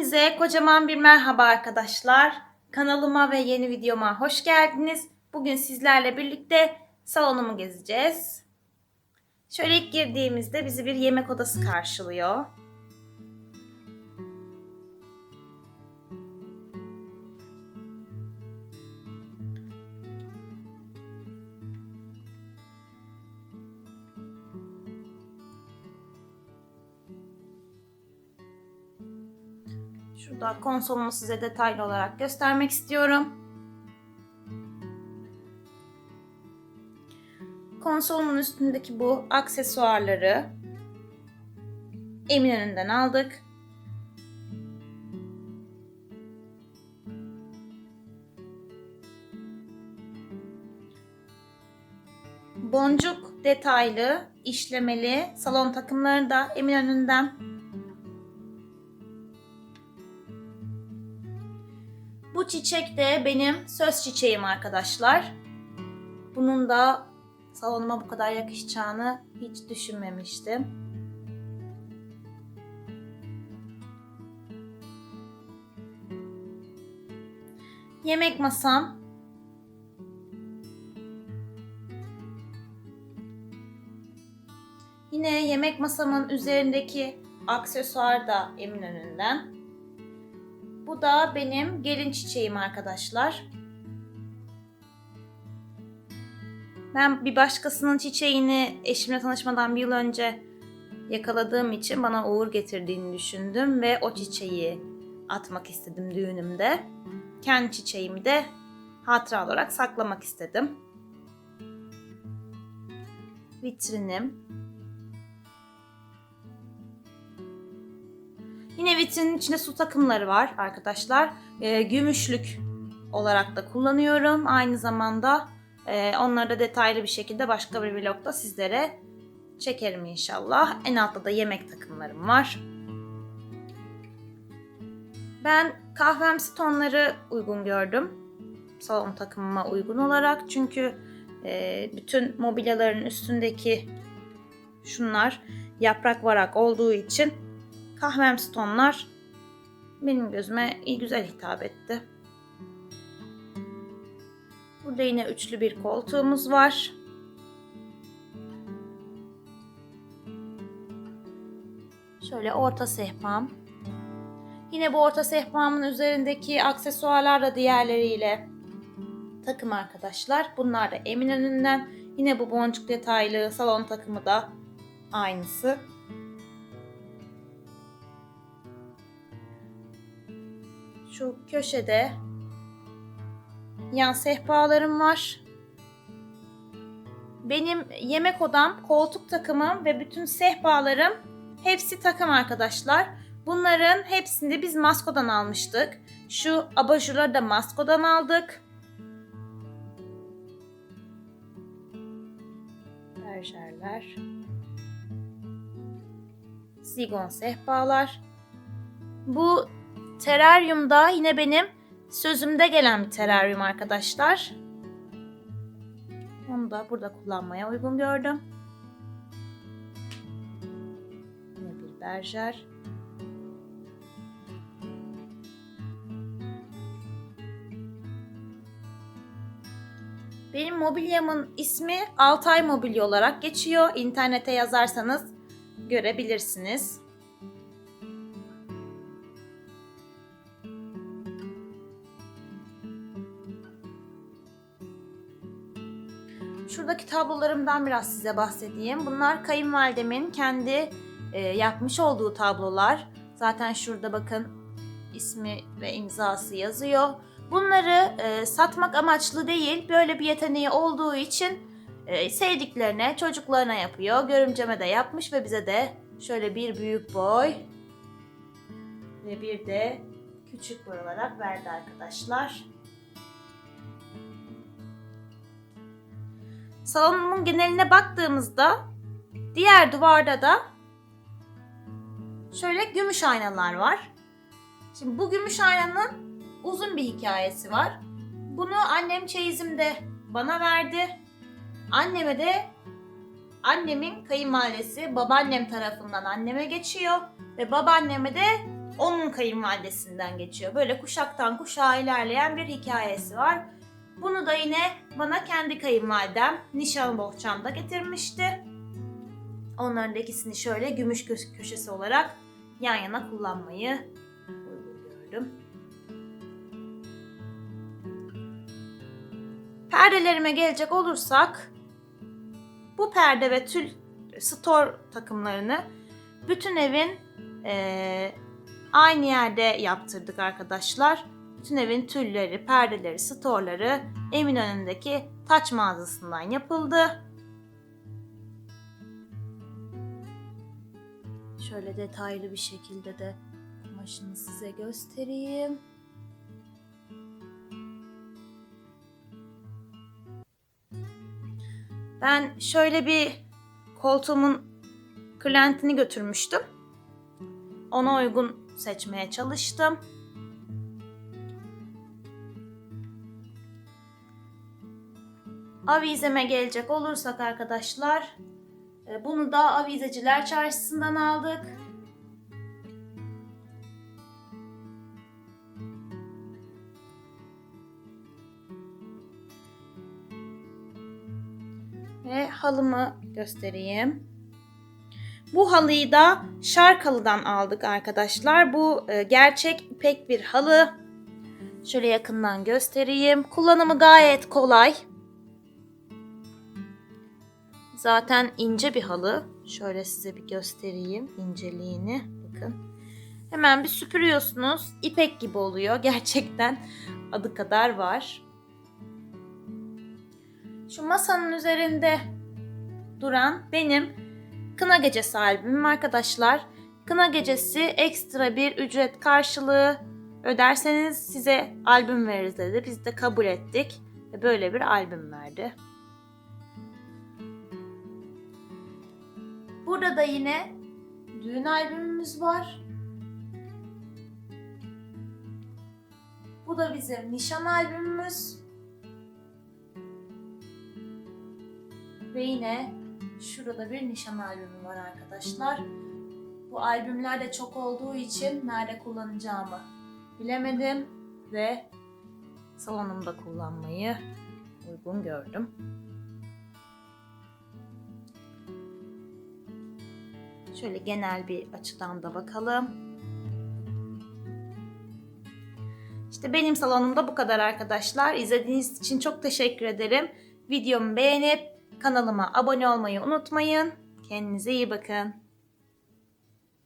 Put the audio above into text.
Hepinize kocaman bir merhaba arkadaşlar. Kanalıma ve yeni videoma hoş geldiniz. Bugün sizlerle birlikte salonumu gezeceğiz. Şöyle ilk girdiğimizde bizi bir yemek odası karşılıyor. Şurada konsolumu size detaylı olarak göstermek istiyorum. Konsolumun üstündeki bu aksesuarları Eminönü'nden aldık. Boncuk detaylı, işlemeli salon takımları da Eminönü'nden. Bu çiçek de benim söz çiçeğim arkadaşlar. Bunun da salonuma bu kadar yakışacağını hiç düşünmemiştim. Yemek masam. Yine yemek masamın üzerindeki aksesuar da Eminönü'nden. Bu da benim gelin çiçeğim arkadaşlar. Ben bir başkasının çiçeğini eşimle tanışmadan bir yıl önce yakaladığım için bana uğur getirdiğini düşündüm ve o çiçeği atmak istedim düğünümde. Kendi çiçeğimi de hatıra olarak saklamak istedim. Vitrinim. Yine vitrinin içinde su takımları var arkadaşlar. E, gümüşlük olarak da kullanıyorum. Aynı zamanda e, onları da detaylı bir şekilde başka bir vlogda sizlere çekerim inşallah. En altta da yemek takımlarım var. Ben kahvemsi tonları uygun gördüm. Salon takımıma uygun olarak. Çünkü e, bütün mobilyaların üstündeki şunlar yaprak varak olduğu için kahvemsi tonlar benim gözüme iyi güzel hitap etti. Burada yine üçlü bir koltuğumuz var. Şöyle orta sehpam. Yine bu orta sehpamın üzerindeki aksesuarlar da diğerleriyle takım arkadaşlar. Bunlar da Eminönü'nden. Yine bu boncuk detaylı salon takımı da aynısı. Şu köşede yan sehpalarım var. Benim yemek odam, koltuk takımım ve bütün sehpalarım hepsi takım arkadaşlar. Bunların hepsini de biz Masko'dan almıştık. Şu abajurları da Masko'dan aldık. Berjerler. Zigon sehpalar. Bu teraryum da yine benim sözümde gelen bir teraryum arkadaşlar. Onu da burada kullanmaya uygun gördüm. Yine bir berjer. Benim mobilyamın ismi Altay Mobilya olarak geçiyor. İnternete yazarsanız görebilirsiniz. Şuradaki tablolarımdan biraz size bahsedeyim. Bunlar kayınvalidemin kendi e, yapmış olduğu tablolar. Zaten şurada bakın ismi ve imzası yazıyor. Bunları e, satmak amaçlı değil, böyle bir yeteneği olduğu için e, sevdiklerine, çocuklarına yapıyor. Görümceme de yapmış ve bize de şöyle bir büyük boy ve bir de küçük boy olarak verdi arkadaşlar. Salonumun geneline baktığımızda diğer duvarda da şöyle gümüş aynalar var. Şimdi bu gümüş aynanın uzun bir hikayesi var. Bunu annem çeyizimde bana verdi. Anneme de annemin kayınvalidesi babaannem tarafından anneme geçiyor ve babaanneme de onun kayınvalidesinden geçiyor. Böyle kuşaktan kuşağa ilerleyen bir hikayesi var. Bunu da yine bana kendi kayınvalidem nişan bohçamda getirmişti. Onların da ikisini şöyle gümüş kö- köşesi olarak yan yana kullanmayı gördüm. Perdelerime gelecek olursak bu perde ve tül store takımlarını bütün evin eee, aynı yerde yaptırdık arkadaşlar. Bütün evin tülleri, perdeleri, storları Eminönü'ndeki taç mağazasından yapıldı. Şöyle detaylı bir şekilde de kumaşını size göstereyim. Ben şöyle bir koltuğumun kırlentini götürmüştüm. Ona uygun seçmeye çalıştım. Avizeme gelecek olursak arkadaşlar, e, bunu da Avizeciler Çarşısı'ndan aldık. Ve halımı göstereyim. Bu halıyı da Şarkalı'dan aldık arkadaşlar. Bu e, gerçek ipek bir halı. Şöyle yakından göstereyim. Kullanımı gayet kolay. Zaten ince bir halı. Şöyle size bir göstereyim inceliğini. Bakın. Hemen bir süpürüyorsunuz. İpek gibi oluyor. Gerçekten adı kadar var. Şu masanın üzerinde duran benim Kına Gecesi albümüm arkadaşlar. Kına Gecesi ekstra bir ücret karşılığı öderseniz size albüm veririz dedi. Biz de kabul ettik ve böyle bir albüm verdi. Burada da yine düğün albümümüz var. Bu da bizim nişan albümümüz. Ve yine şurada bir nişan albümü var arkadaşlar. Bu albümler de çok olduğu için nerede kullanacağımı bilemedim ve salonumda kullanmayı uygun gördüm. Şöyle genel bir açıdan da bakalım. İşte benim salonumda bu kadar arkadaşlar. İzlediğiniz için çok teşekkür ederim. Videomu beğenip kanalıma abone olmayı unutmayın. Kendinize iyi bakın.